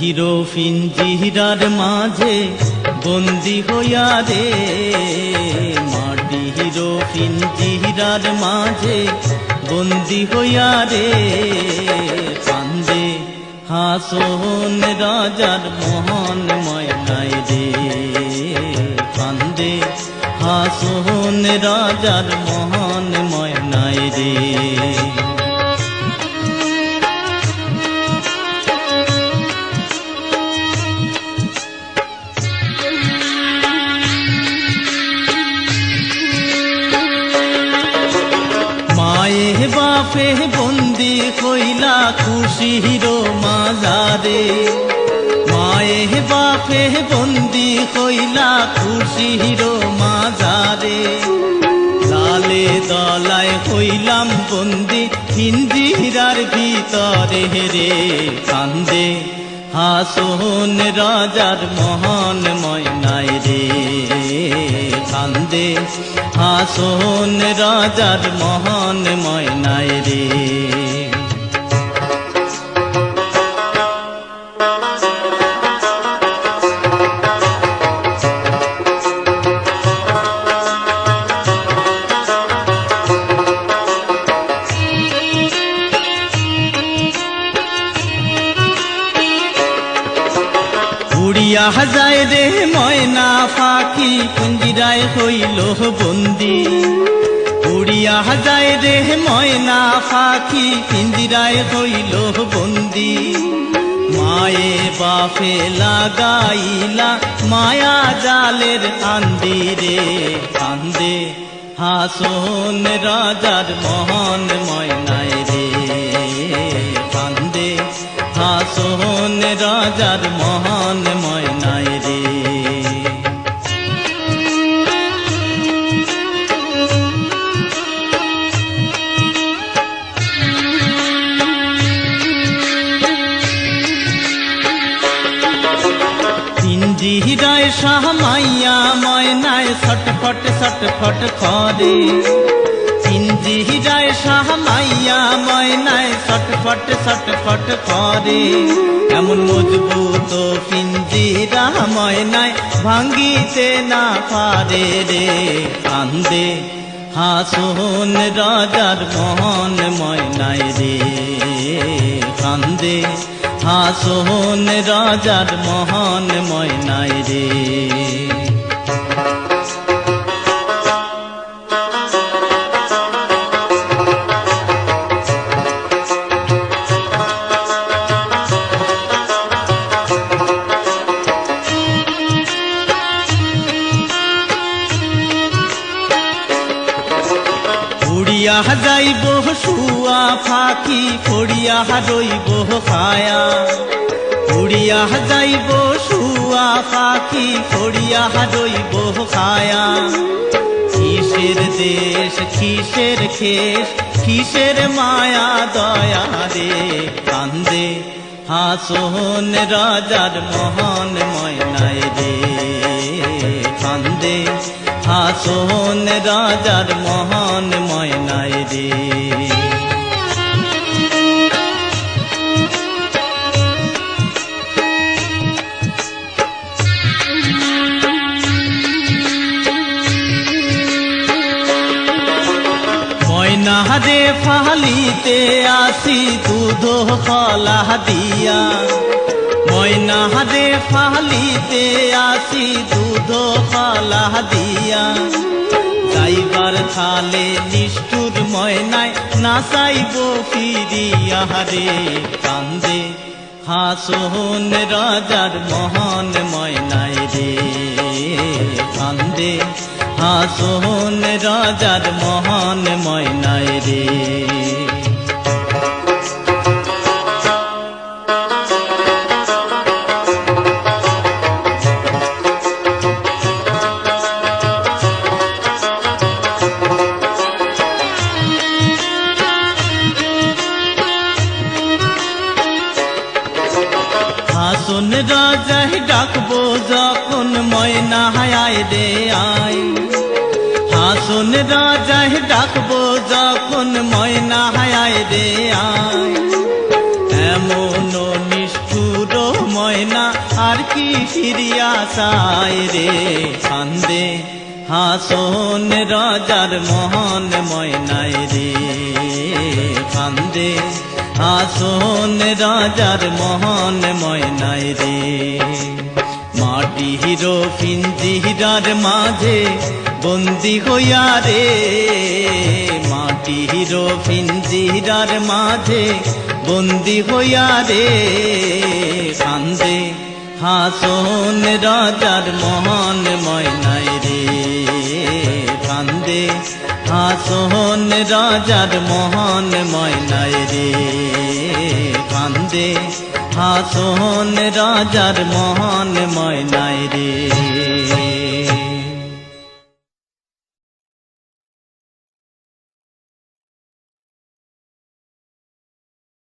ফিঞ্জিরার মাঝে বন্দি হইয়া রে। মাটির ফিঞ্জিরার মাঝে বন্দি হইয়া রে। কান্দে হাসন রাজার মোহন ময়নাই রে। কান্দে হাসন রাজার মোহন বাপে বন্দি কইলা খুশি হিরো মাজারে। মায়ে বাপে বন্দি কইলা খুশি হিরো মাজারে। লালে দলায় কইলাম বন্দি হিন্দিরার ভিতরে রে কান্দে। হাসন রাজার মহান ময়নাই রে কান্দে। হাসুন রাজার মহান ময়নাই রে। যায় রে ময়না ফাঁকি পুঞ্জিরায় হইল বন্দি। উড়িয়া যায় রে ময়না ফাঁকি পিঞ্জিরায় হইল বন্দি। মায়ে বাপে লাগাইলা মায়া জালের আন্দি রে। কান্দে হাসন রাজার মহান ময়নায় রে। কান্দে হাসন রাজার মহান পিঞ্জিরায় শাহমাইয়া ময়নায় ছটফট ছটফট করে। পিঞ্জিরায় শাহমাইয়া ময়নায় ছটফট ছটফট করে। এমন মজবুত পিঞ্জিরা ময়নায় ভাঙ্গিতে না পারে রে। কান্দে হাসন রাজার মহন ময়নায় রে। কান্দে হাসন রাজার মহান ময়নায় রে। উড়িয়া যাইব শুয়া ফাঁকি, পড়িয়া রইব খায়া। উড়িয়া যাইব শুয়া পাখি পড়িয়া রইব খায়া। কিসের দেশ, কিসের খেস কিসের মায়া, দয়া রে কান্দে। হাসন রাজার মহান ময়নায় রে কান্দে। হাসন রাজার মহান ময়না রে ফালিতে আসি দুধ কলা দিয়া। ময়না রে ফালিতে আসি দুধ কলা দিয়া। যাইবার থালে নিষ্ঠুর ময়নায় নাচাইব ফিরিয়া রে কান্দে। হাসন রাজার মহান ময়নায় রে কান্দে। হাসন রাজার মহান ময়নায় রে। হাসন রাজায় ডাকবো যখন ময়না হায় রে আয়। হাসন রাজায় ডাকবো যখন ময়না হায় রে আয়। এমন নিষ্ঠুর ময়না পাখি ফিরিয়া সায় রে কান্দে। হাসন রাজার মোহন ময়নাই রে কান্দে। হাসন রাজার মোহন ময়নাই রে। মাটি হিরো পিঞ্জিরার মাঝে বন্দি হইয়া রে। মাটি হিরো পিঞ্জিরার মাঝে বন্দি হইয়া রে। কান্দে হাসন রাজার মোহন ময়নাই রে। কান্দে হাসন রাজার মোহন ময়নাই রে। হাসন রাজার মোহন ময়নাই রে।